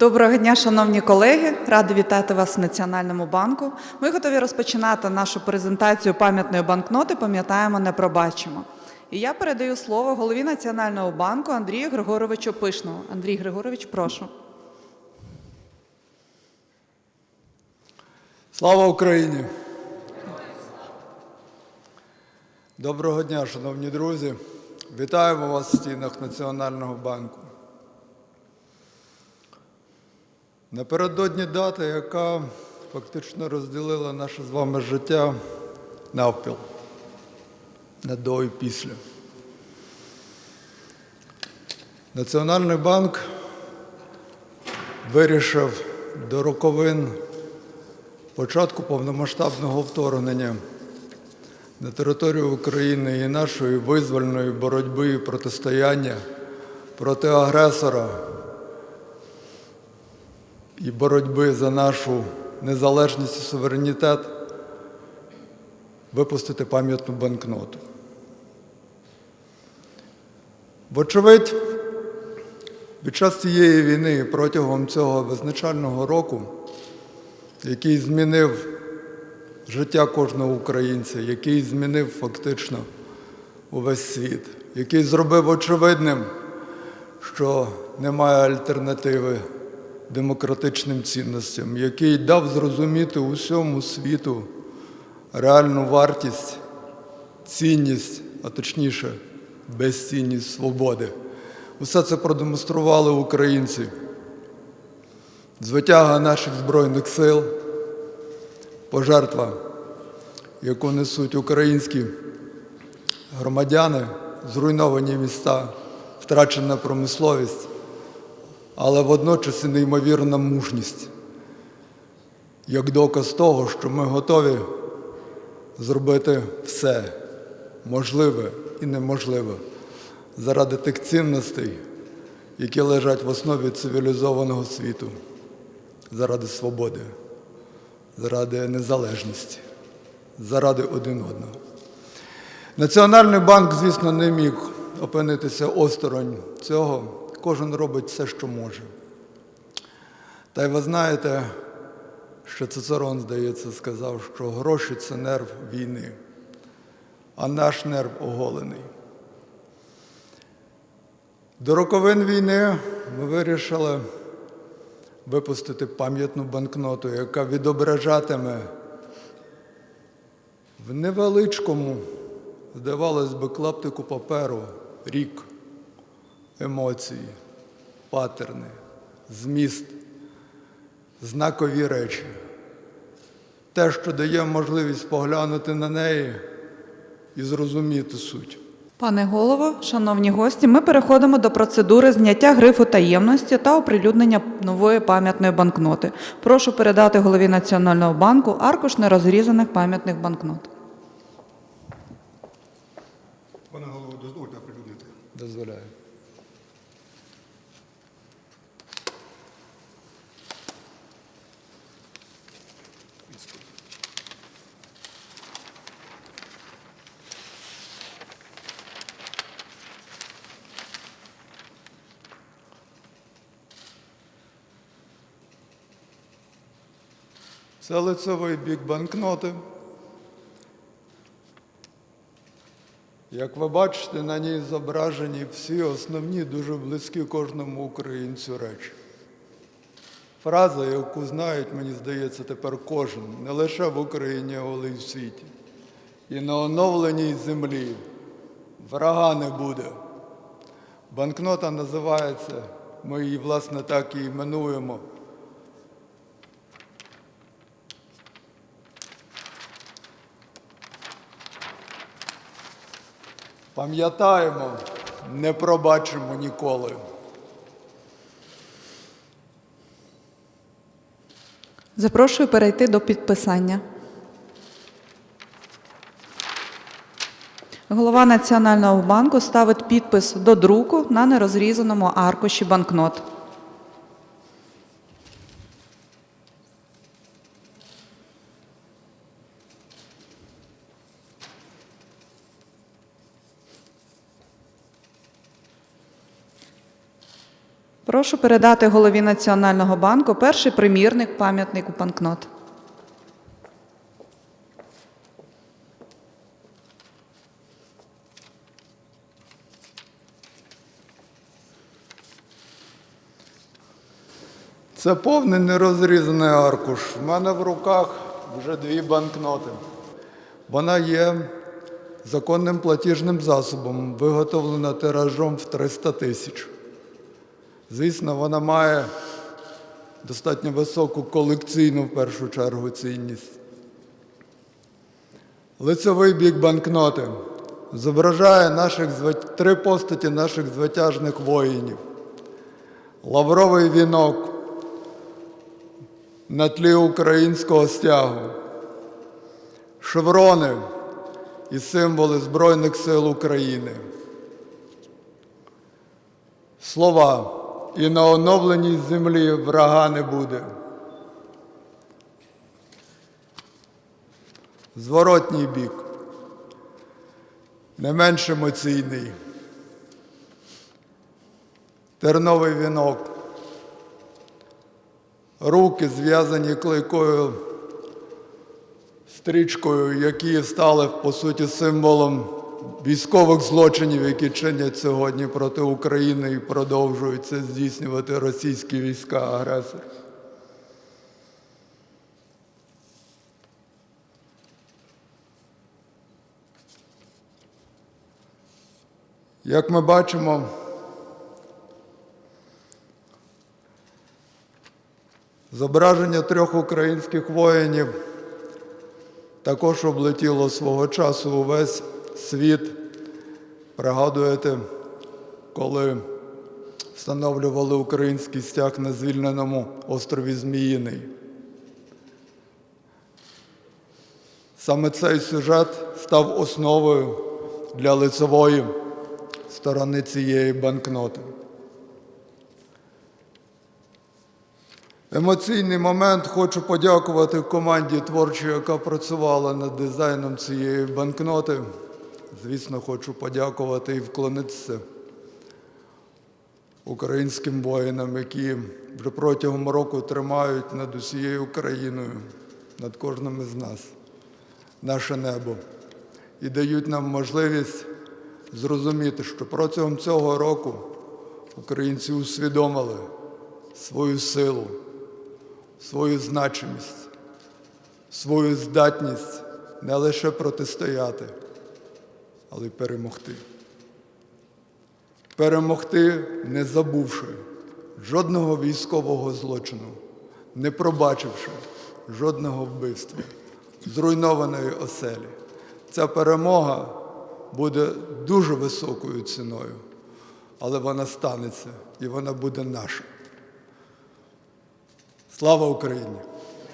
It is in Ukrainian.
Доброго дня, шановні колеги. Ради вітати вас в Національному банку. Ми готові розпочинати нашу презентацію пам'ятної банкноти Пам'ятаємо, не пробачимо. І я передаю слово голові Національного банку Андрію Григоровичу Пишному. Андрій Григорович, прошу. Слава Україні! Доброго дня, шановні друзі! Вітаємо вас в стінах Національного банку. Напередодні дати, яка фактично розділила наше з вами життя навпіл на до і після. Національний банк вирішив до роковин початку повномасштабного вторгнення на територію України і нашої визвольної боротьби і протистояння проти агресора і боротьби за нашу незалежність і суверенітет випустити пам'ятну банкноту. Вочевидь, під час цієї війни протягом цього визначального року який змінив життя кожного українця, який змінив фактично увесь світ, який зробив очевидним, що немає альтернативи демократичним цінностям, який дав зрозуміти усьому світу реальну вартість, цінність, а точніше, безцінність свободи. Усе це продемонстрували українці звитяга наших Збройних сил, пожертва, яку несуть українські громадяни, зруйновані міста, втрачена промисловість, але водночас і неймовірна мужність, як доказ того, що ми готові зробити все можливе і неможливе заради тих цінностей, які лежать в основі цивілізованого світу заради свободи, заради незалежності, заради один одного. Національний банк, звісно, не міг опинитися осторонь цього. Кожен робить все, що може. Та й ви знаєте, що Цицерон, здається, сказав, що гроші це нерв війни, а наш нерв оголений. До роковин війни ми вирішили випустити пам'ятну банкноту, яка відображатиме в невеличкому, здавалось би, клаптику паперу рік, емоції, патерни, зміст, знакові речі. Те, що дає можливість поглянути на неї і зрозуміти суть. Пане голово, шановні гості, ми переходимо до процедури зняття грифу таємності та оприлюднення нової пам'ятної банкноти. Прошу передати голові Національного банку аркуш нерозрізаних пам'ятних банкнот. Пане голово, дозвольте оприлюднити. Дозволяю. Це лицевий бік банкноти. Як ви бачите, на ній зображені всі основні, дуже близькі кожному українцю речі. Фраза, яку знають, мені здається, тепер кожен, не лише в Україні, але й в світі. І на оновленій землі врага не буде. Банкнота називається, ми її, власне, так і іменуємо. Пам'ятаємо, не пробачимо ніколи. Запрошую перейти до підписання. Голова Національного банку ставить підпис до друку на нерозрізаному аркуші банкнот. Прошу передати голові Національного банку перший примірник пам'ятнику банкнот. Це повний нерозрізаний аркуш. В мене в руках вже дві банкноти. Вона є законним платіжним засобом, виготовлена тиражом в 300 тисяч. Звісно, вона має достатньо високу колекційну в першу чергу цінність. Лицевий бік банкноти зображає наших три постаті наших звитяжних воїнів. Лавровий вінок на тлі українського стягу, шеврони і символи Збройних сил України. Слова і на оновленій землі врага не буде. Зворотній бік не менш емоційний. Терновий вінок руки зв'язані клейкою стрічкою, які стали по суті символом військових злочинів, які чинять сьогодні проти України і продовжуються здійснювати російські війська-агресори. Як ми бачимо, Зображення трьох українських воїнів також облетіло свого часу увесь світ. Пригадуєте, коли встановлювали український стяг на звільненому острові Зміїний. Саме цей сюжет став основою для лицевої сторони цієї банкноти. Емоційний момент хочу подякувати команді творчій, яка працювала над дизайном цієї банкноти. Звісно, хочу подякувати і вклонитися українським воїнам, які вже протягом року тримають над усією Україною, над кожним із нас наше небо. І дають нам можливість зрозуміти, що протягом цього року українці усвідомили свою силу свою значимість, свою здатність не лише протистояти, але й перемогти. Перемогти, не забувши жодного військового злочину, не пробачивши жодного вбивства, зруйнованої оселі. Ця перемога буде дуже високою ціною, але вона станеться і вона буде наша. Слава Україні!